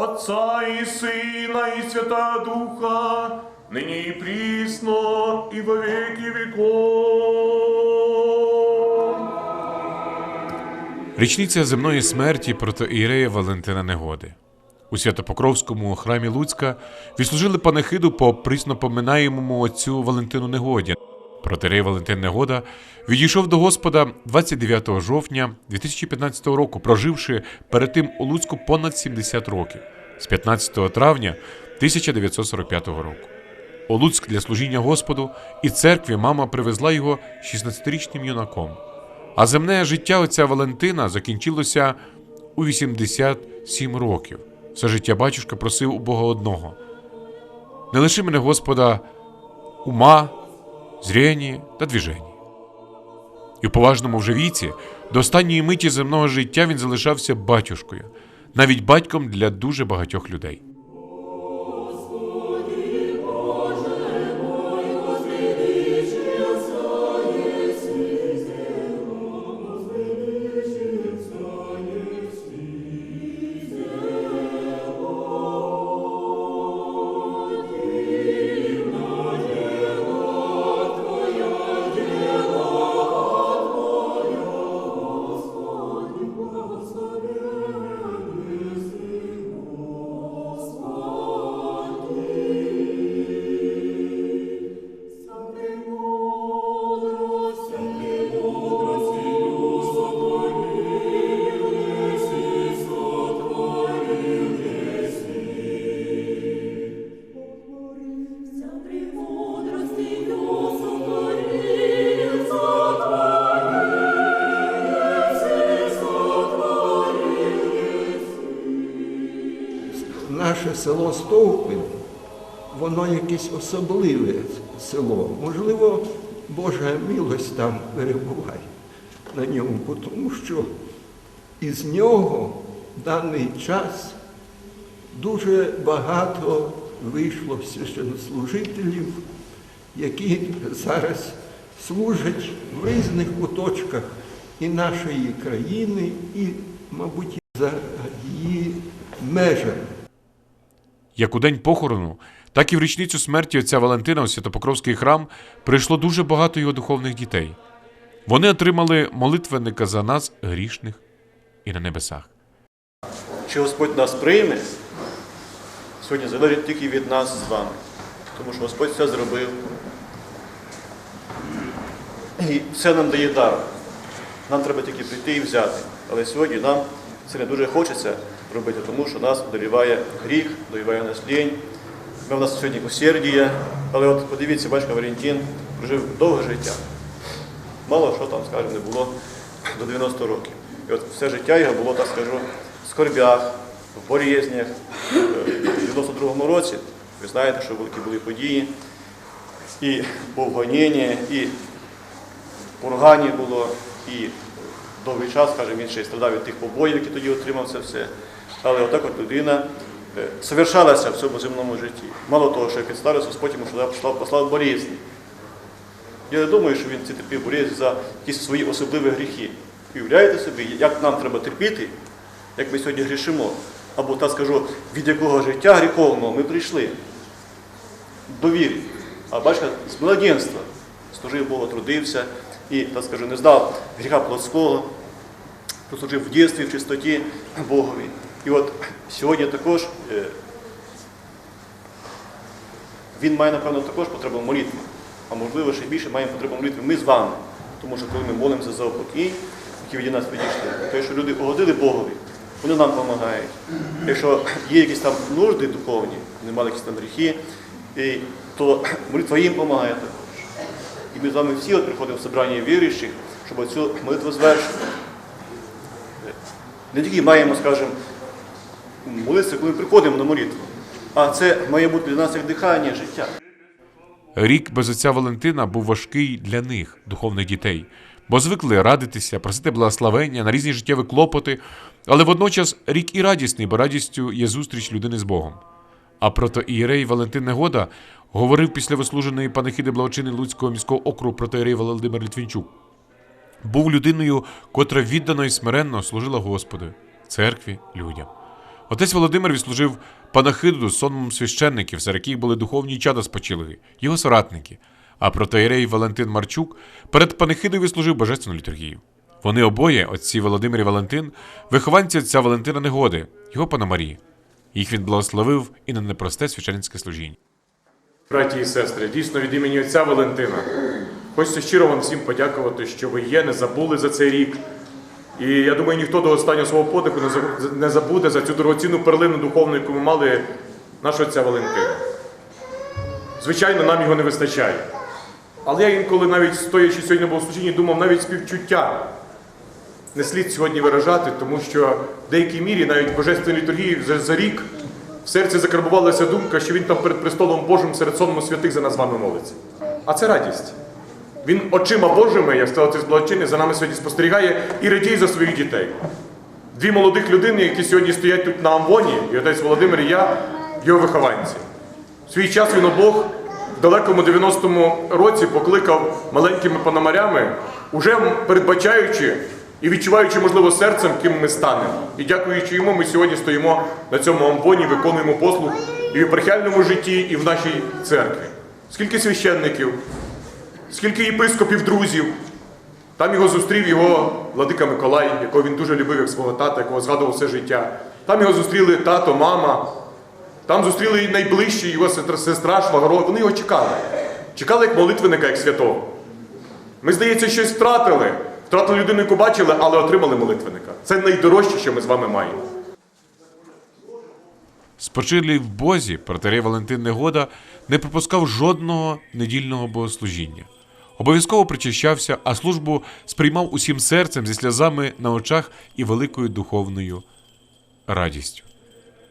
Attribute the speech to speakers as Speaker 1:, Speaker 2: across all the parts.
Speaker 1: Отця і Сина, і Свята Духа, нині і прісно, і во віки віков.
Speaker 2: Річниця земної смерті протоієрея Валентина Негоди. У Святопокровському храмі Луцька відслужили панахиду по приснопоминаємому отцю Валентину Негоді. Протирей Валентин Негода відійшов до Господа 29 жовтня 2015 року, проживши перед тим у Луцьку понад 70 років з 15 травня 1945 року. У Луцьк для служіння Господу і церкві мама привезла його 16-річним юнаком. А земне життя отця Валентина закінчилося у 87 років. Все життя батюшка просив у Бога одного: не лиши мене, Господа, ума, зрєнні та двіжені. І в поважному вже віці, до останньої миті земного життя він залишався батюшкою, навіть батьком для дуже багатьох людей.
Speaker 3: Наше село Стовпин, воно якесь особливе село. Можливо, Божа милость там перебуває на ньому, тому що із нього в даний час дуже багато вийшло священнослужителів, які зараз служать в різних куточках і нашої країни, і, мабуть, за її межами.
Speaker 2: Як у день похорону, так і в річницю смерті отця Валентина у Святопокровський храм прийшло дуже багато його духовних дітей. Вони отримали молитвенника за нас, грішних, і на небесах.
Speaker 4: Чи Господь нас прийме, сьогодні залежить тільки від нас з вами. Тому що Господь все зробив. І все нам дає дар. Нам треба тільки прийти і взяти. Але сьогодні нам це не дуже хочеться робити, тому що нас одоліває гріх, одоліває нас лінь. Ми в нас сьогодні усердія. Але от подивіться, батько Валентин прожив довге життя. Мало що там, скажімо, не було до 90 років. І от все життя його було, так скажу, в скорбях, в болезнях. Е, В 92-му році, ви знаєте, що великі були події, і повгоніння, і поругання було, і довгий час, скажімо, він ще й страдав від тих побоїв, які тоді отримав це все. Але отак от людина е, совершалася в цьому земному житті. Мало того, що під старость Господь йому сюди послав, болізні. Я не думаю, що він ці терпів болізні за якісь свої особливі гріхи. Уявляєте собі, як нам треба терпіти, як ми сьогодні грішимо. Або, так скажу, від якого життя гріховного ми прийшли до віри. А бачите, з младенства служив Богу, трудився і, так скажу, не здав гріха плотського, послужив в дійстві, в чистоті Богові. І от сьогодні також е, він має, напевно, також потребу молитви. А можливо, ще більше маємо потребу молитви ми з вами. Тому що коли ми молимося за упокій, які від нас відійшли, то що люди угодили Богові, вони нам допомагають. Якщо є якісь там нужди духовні, вони мали якісь там гріхи, то молитва їм допомагає також. І ми з вами всі от приходимо в собрання віруючих, щоб цю молитву звершити. Не тільки маємо, скажімо, молитися, коли приходимо на молитву, а це має бути для нас як дихання життя.
Speaker 2: Рік без отця Валентина був важкий для них, духовних дітей, бо звикли радитися, просити благословення на різні життєві клопоти, але водночас рік і радісний, бо радістю є зустріч людини з Богом. А протоієрей Валентин Негода говорив після вислуженої панихиди благочини Луцького міського округу протоієрей Володимир Літвінчук. Був людиною, котра віддано і смиренно служила Господу, церкві, людям. Отець Володимир відслужив панахиду з сонмом священників, серед яких були духовні чада спочилої, його соратники. А протоєрей Валентин Марчук перед панахидою відслужив божественну літургію. Вони обоє, отці Володимир і Валентин, вихованці отця Валентина Негоди, його пана Марії. Їх він благословив і на непросте священницьке служіння.
Speaker 1: Браті і сестри, дійсно від імені отця Валентина. Хочеться щиро вам всім подякувати, що ви є, не забули за цей рік. І я думаю, ніхто до останнього свого подиху не забуде за цю дорогоцінну перлину духовну, яку ми мали нашого отця Валентина. Звичайно, нам його не вистачає. Але я інколи навіть стоячи сьогодні на богослужінні, думав, навіть співчуття не слід сьогодні виражати, тому що в деякій мірі навіть в божественній літургії за, за рік в серці закарбувалася думка, що він там перед престолом Божим серед сонму святих за нас з вами молиться. А це радість. Він очима Божими, як сказав отець Благочинний, за нами сьогодні спостерігає і радіє за своїх дітей. Дві молодих людини, які сьогодні стоять тут на Амвоні, і отець Володимир, і я, його вихованці. В свій час він обох в далекому 90-му році покликав маленькими пономарями, уже передбачаючи і відчуваючи, можливо, серцем, ким ми станемо. І дякуючи йому, ми сьогодні стоїмо на цьому амвоні, виконуємо послуг і в епархіальному житті, і в нашій церкві. Скільки священників, скільки єпископів, друзів. Там його зустрів його владика Миколай, якого він дуже любив як свого тата, якого згадував все життя. Там його зустріли тато, мама. Там зустріли найближчі його сестра, Швагро. Вони його чекали. Чекали як молитвенника, як святого. Ми, здається, щось втратили. Втратили людину, яку бачили, але отримали молитвенника. Це найдорожче, що ми з вами маємо.
Speaker 2: Спочилий в Бозі протерей Валентин Негода не пропускав жодного недільного богослужіння. Обов'язково причащався, а службу сприймав усім серцем зі сльозами на очах і великою духовною радістю.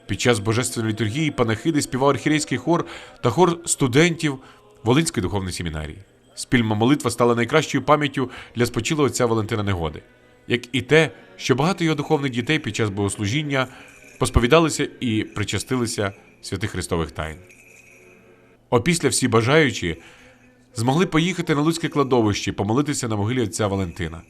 Speaker 2: Під час божественної літургії панахиди співав архірейський хор та хор студентів Волинської духовної семінарії. Спільна молитва стала найкращою пам'яттю для спочилого отця Валентина Негоди, як і те, що багато його духовних дітей під час богослужіння посповідалися і причастилися святих Христових тайн. Опісля всі бажаючі змогли поїхати на Луцьке кладовище і помолитися на могилі отця Валентина.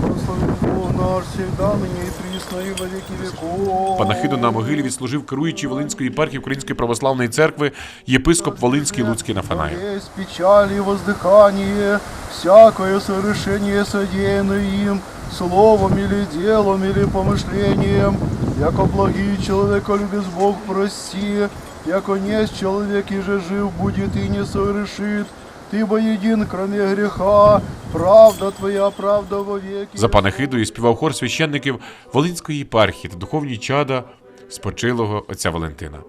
Speaker 5: Благослови Бог наш, всегда ныне и присно, и во веки веков.
Speaker 2: Панахиду на могилі відслужив керуючий Волинської єпархії Української православної церкви єпископ Волинський Луцький Нафанаєв.
Speaker 5: Есть печаль и воздыхание, всякое совершение содеянное им, словом или делом или помышлением, яко благий человеколюбец Бог прости, яко несть человек и же жив будет и не совершит, ты бо един, кроме греха, правда твоя, правда во веки.
Speaker 2: За панахидою співав хор священників Волинської єпархії та духовні чада спочилого отця Валентина.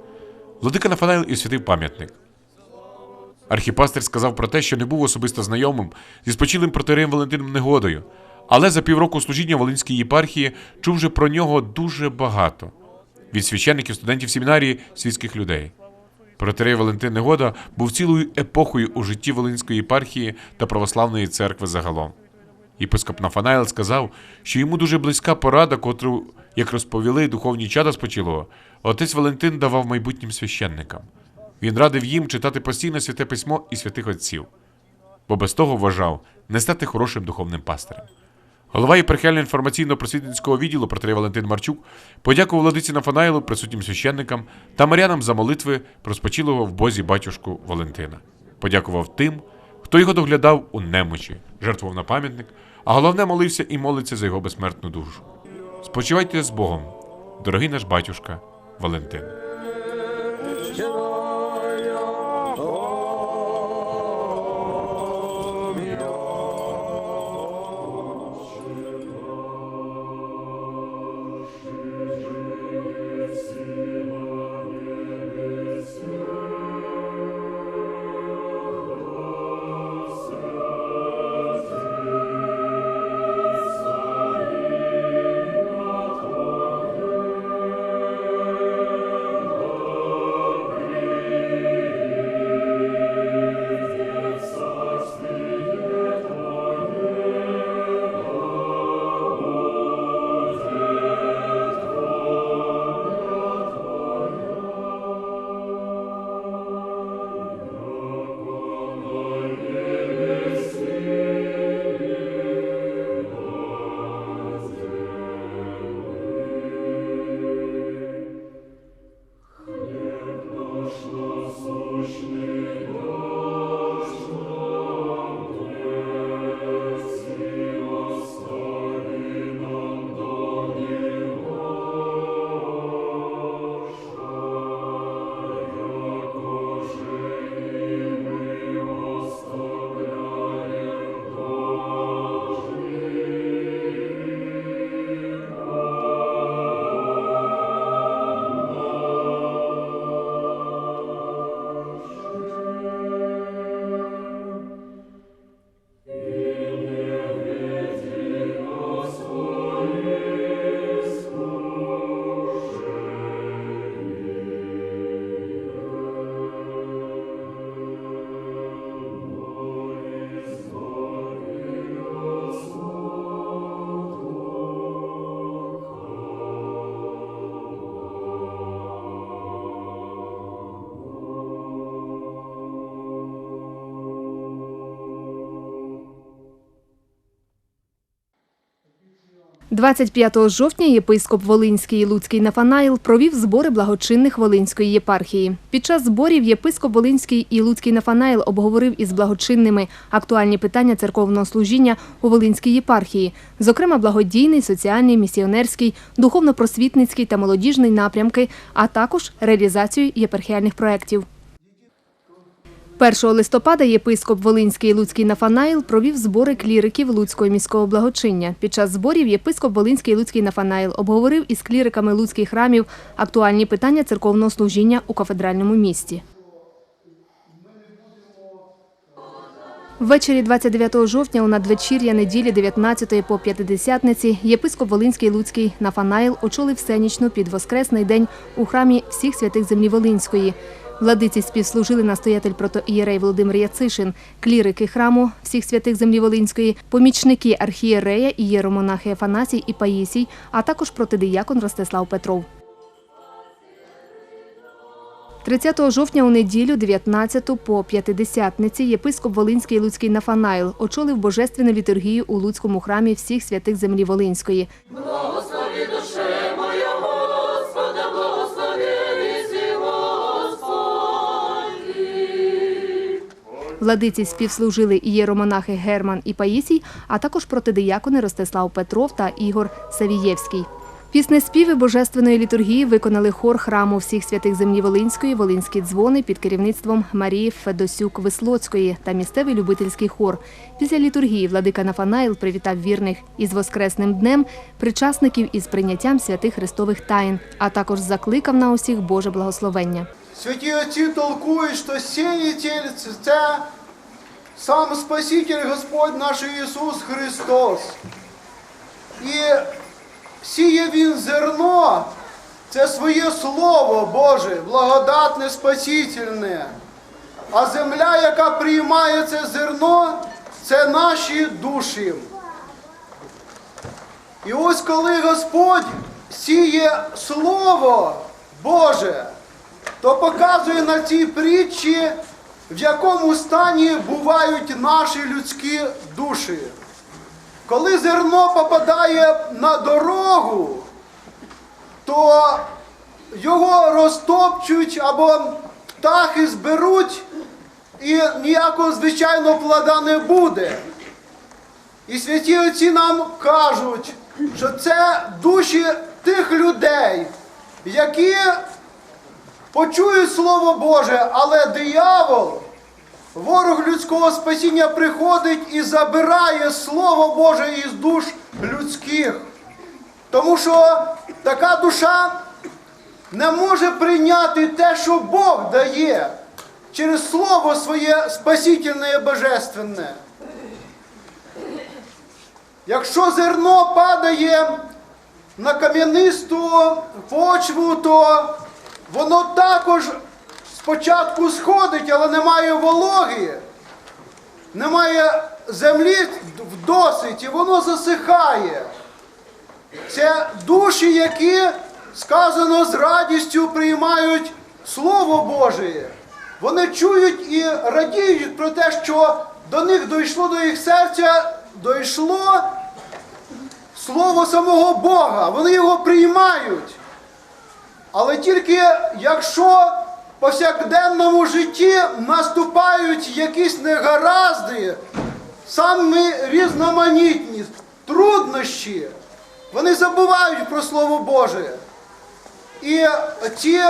Speaker 2: Владика Нафанаїл і святив пам'ятник. Архіпастер сказав про те, що не був особисто знайомим зі спочилим протереєм Валентином Негодою, але за півроку служіння Волинської єпархії чув вже про нього дуже багато від священників, студентів семінарії, світських людей. Протерей Валентин Негода був цілою епохою у житті Волинської єпархії та православної церкви загалом. Єпископ Нафанаїл сказав, що йому дуже близька порада, котру, як розповіли духовні чада спочилого, отець Валентин давав майбутнім священникам. Він радив їм читати постійно святе письмо і святих отців, бо без того вважав не стати хорошим духовним пастирем. Голова єпархіально інформаційно-просвітницького відділу протерей Валентин Марчук подякував владиці Нафанаїлу, присутнім священникам та марянам за молитви про спочилого в Бозі батюшку Валентина. Подякував тим, хто його доглядав у немочі, жертвував на пам'ятник, а головне молився і молиться за його безсмертну душу. Спочивайте з Богом, дорогий наш батюшка Валентин.
Speaker 6: 25 жовтня єпископ Волинський і Луцький Нафанаїл провів збори благочинних Волинської єпархії. Під час зборів єпископ Волинський і Луцький Нафанаїл обговорив із благочинними актуальні питання церковного служіння у Волинській єпархії, зокрема благодійний, соціальний, місіонерський, духовно-просвітницький та молодіжний напрямки, а також реалізацію єпархіальних проєктів. 1 листопада єпископ Волинський Луцький Нафанаїл провів збори кліриків Луцького міського благочиння. Під час зборів єпископ Волинський Луцький Нафанаїл обговорив із кліриками луцьких храмів актуальні питання церковного служіння у кафедральному місті. Ввечері 29 жовтня у надвечір'я неділі 19 по п'ятидесятниці єпископ Волинський Луцький Нафанаїл очолив всенічну під Воскресний день у храмі всіх святих землі Волинської. Владиці співслужили настоятель протоієрей Володимир Яцишин, клірики храму всіх святих землі Волинської, помічники архієрея і єромонахи Афанасій і Паїсій, а також протидиякон Ростислав Петров. 30 жовтня у неділю, 19 по п'ятидесятниці, єпископ Волинський Луцький Нафанаїл очолив божественну літургію у Луцькому храмі всіх святих землі Волинської. Владиці співслужили і єромонахи Герман і Паїсій, а також протидиякони Ростислав Петров та Ігор Савієвський. Пісне співи божественної літургії виконали хор храму всіх святих землі Волинської, Волинські дзвони під керівництвом Марії Федосюк Вислоцької та місцевий любительський хор. Після літургії владика Нафанаїл привітав вірних із Воскресним днем, причасників із прийняттям святих Христових таїн, а також закликав на усіх Боже благословення.
Speaker 5: Святі отці толкують, що сіятель – це сам Спаситель Господь наш Ісус Христос. І сіє Він зерно, це своє Слово Боже, благодатне, спасительне. А земля, яка приймає це зерно, це наші душі. І ось коли Господь сіє Слово Боже, то показує на цій притчі, в якому стані бувають наші людські душі. Коли зерно попадає на дорогу, то його розтопчуть або птахи зберуть, і ніякого звичайного плода не буде. І святі отці нам кажуть, що це душі тих людей, які почують Слово Боже, але диявол, ворог людського спасіння, приходить і забирає Слово Боже із душ людських. Тому що така душа не може прийняти те, що Бог дає через Слово своє спасительне і божественне. Якщо зерно падає на кам'янисту почву, то воно також спочатку сходить, але немає вологи, немає землі вдосить, і воно засихає. Це душі, які сказано з радістю приймають Слово Боже. Вони чують і радіють про те, що до них дійшло до їх серця, дійшло Слово самого Бога. Вони його приймають. Але тільки якщо в повсякденному житті наступають якісь негаразди, самі різноманітні, труднощі, вони забувають про Слово Боже. І ці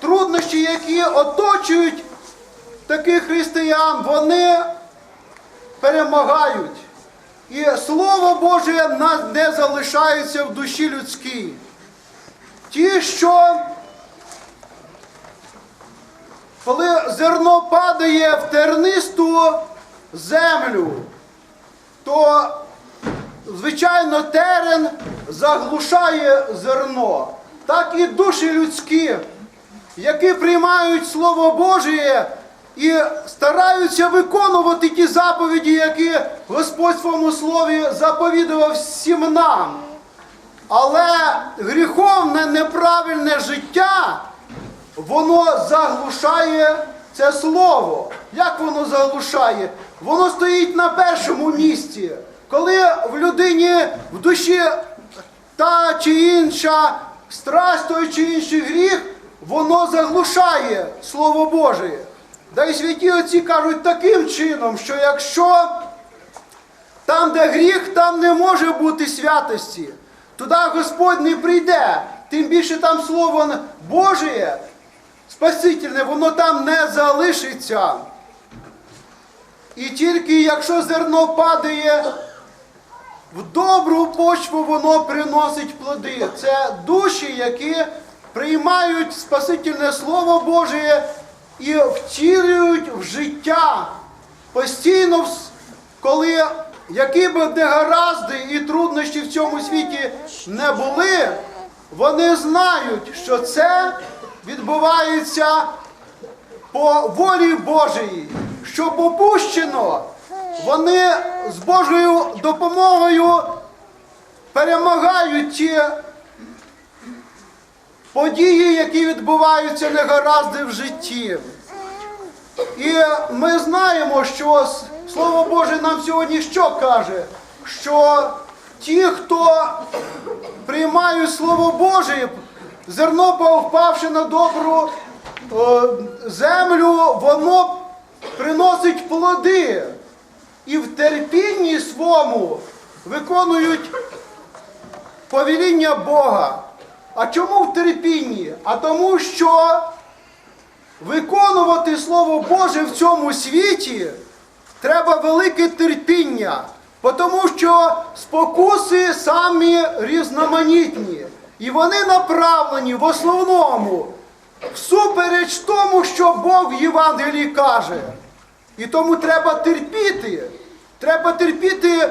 Speaker 5: труднощі, які оточують таких християн, вони перемагають. І Слово Боже не залишається в душі людській. Ті, що коли зерно падає в тернисту землю, то, звичайно, терен заглушає зерно. Так і душі людські, які приймають Слово Боже і стараються виконувати ті заповіді, які Господь в своєму слові заповідував всім нам. Але гріховне неправильне життя, воно заглушає це слово. Як воно заглушає? Воно стоїть на першому місці. коли в людині в душі та чи інша страсть, той чи інший гріх, воно заглушає Слово Боже. Да й святі отці кажуть таким чином, що якщо там, де гріх, там не може бути святості. Туди Господь не прийде. Тим більше там Слово Боже, Спасительне, воно там не залишиться. І тільки якщо зерно падає в добру почву, воно приносить плоди. Це душі, які приймають Спасительне Слово Боже і втілюють в життя. Постійно, коли які б негаразди і труднощі в цьому світі не були, вони знають, що це відбувається по волі Божій, що попущено, вони з Божою допомогою перемагають ті події, які відбуваються негаразди в житті. І ми знаємо, що Слово Боже нам сьогодні що каже? Що ті, хто приймають Слово Боже, зерно впавши на добру е, землю, воно приносить плоди. І в терпінні своєму виконують повеління Бога. А чому в терпінні? А тому, що виконувати Слово Боже в цьому світі треба велике терпіння, тому що спокуси самі різноманітні. І вони направлені в основному всупереч тому, що Бог в Євангелії каже. І тому треба терпіти. Треба терпіти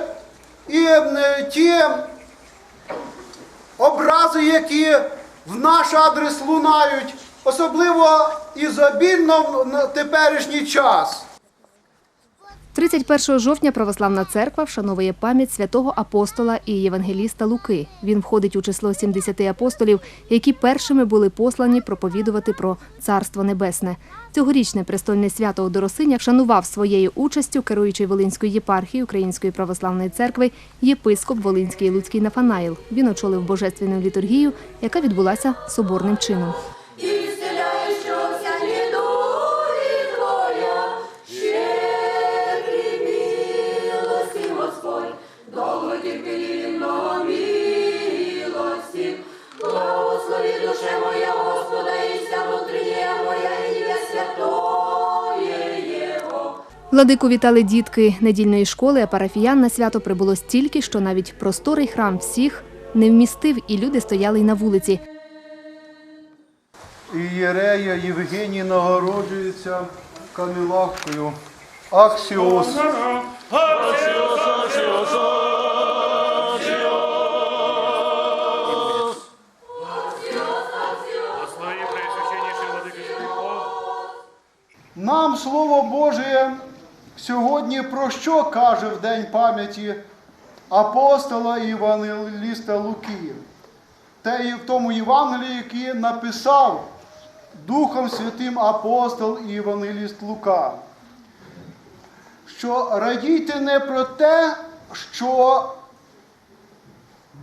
Speaker 5: і е, ті образи, які в наш адрес лунають, особливо ізобільно на теперішній час.
Speaker 6: 31 жовтня православна церква вшановує пам'ять святого апостола і євангеліста Луки. Він входить у число 70 апостолів, які першими були послані проповідувати про Царство Небесне. Цьогорічне престольне свято у Доросинях шанував своєю участю керуючий Волинської єпархії Української православної церкви єпископ Волинський Луцький Нафанаїл. Він очолив божественну літургію, яка відбулася соборним чином. Владику вітали дітки недільної школи, а парафіян на свято прибуло стільки, що навіть просторий храм всіх не вмістив, і люди стояли й на вулиці.
Speaker 5: Ієрея Євгеній нагороджується камілавкою. Аксіос. Нам Слово Боже сьогодні про що каже в День пам'яті апостола і Євангеліста Луки? Те в тому Євангелії, який написав Духом Святим апостол і Лука. Що радійте не про те, що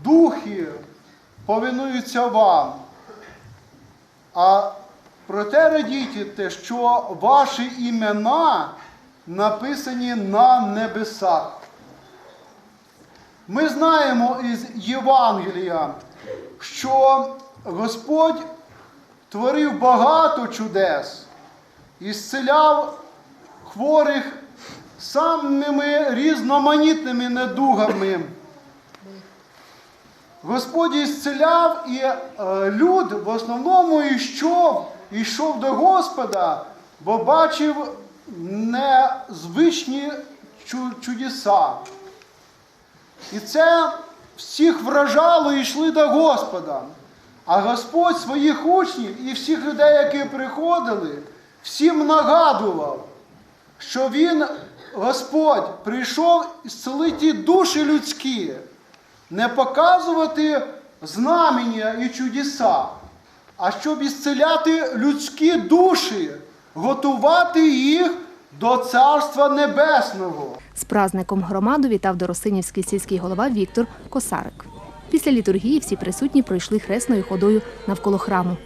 Speaker 5: духи повинуються вам, а радійте те, що ваші імена написані на небесах. Ми знаємо із Євангелія, що Господь творив багато чудес і зціляв хворих самими різноманітними недугами. Господь ісцеляв, і е, люд в основному йшов, йшов до Господа, бо бачив незвичні чу- чудеса. І це всіх вражало і йшли до Господа. А Господь своїх учнів і всіх людей, які приходили, всім нагадував, що Він, Господь, прийшов зцілити душі людські, не показувати знамення і чудеса, а щоб ісцеляти людські душі, готувати їх до Царства Небесного.
Speaker 6: З праздником громаду вітав Доросинівський сільський голова Віктор Косарик. Після літургії всі присутні пройшли хресною ходою навколо храму.